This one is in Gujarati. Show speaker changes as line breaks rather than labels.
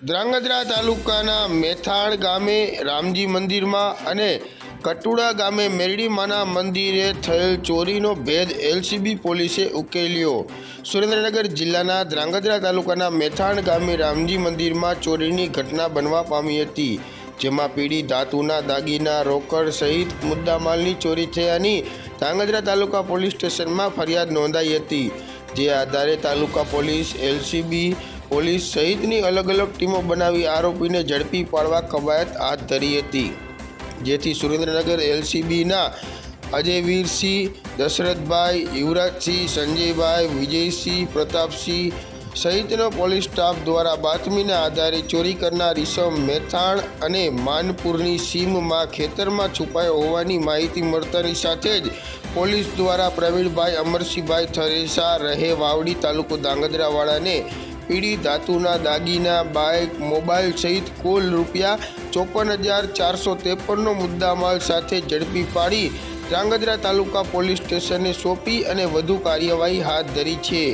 ધ્રાંગધ્રા તાલુકાના મેથાણ ગામે રામજી મંદિરમાં અને કટુડા ગામે મેરડીમાના મંદિરે થયેલ ચોરીનો ભેદ એલસીબી પોલીસે ઉકેલ્યો. સુરેન્દ્રનગર જિલ્લાના ધ્રાંગધ્રા તાલુકાના મેથાણ ગામે રામજી મંદિરમાં ચોરીની ઘટના બનવા પામી હતી, જેમાં પીડી ધાતુના દાગીના, રોકડ સહિત મુદ્દામાલની ચોરી થયાની ધ્રાંગધ્રા તાલુકા પોલીસ સ્ટેશનમાં ફરિયાદ નોંધાઈ હતી, જે આધારે તાલુકા પોલીસ એલસીબી પોલીસ સહિતની અલગ અલગ ટીમો બનાવી આરોપીને ઝડપી પાડવા કવાયત હાથ ધરી હતી. જેથી સુરેન્દ્રનગર એલસીબીના અજયવીરસિંહ, દશરથભાઈ, યુવરાજસિંહ, સંજયભાઈ, વિજયસિંહ, પ્રતાપસિંહ સહિતનો પોલીસ સ્ટાફ દ્વારા બાતમીના આધારે ચોરી કરનાર ઈસમ મેથાણ અને માનપુરની સીમમાં ખેતરમાં છુપાયો હોવાની માહિતી મળતાની સાથે જ પોલીસ દ્વારા પ્રવીણભાઈ અમરસિંહભાઈ થરેસા રહે વાવડી તાલુકો દાંગધ્રાવાળાને પીડી ધાતુના દાગીના, બાઇક મોબાઈલ સહિત કુલ રૂપિયા ચોપન હજાર ચારસો ત્રેપનનો મુદ્દામાલ સાથે ઝડપી પાડી ધ્રાંગધ્રા તાલુકા પોલીસ સ્ટેશને સોંપી અને વધુ કાર્યવાહી હાથ ધરી છે.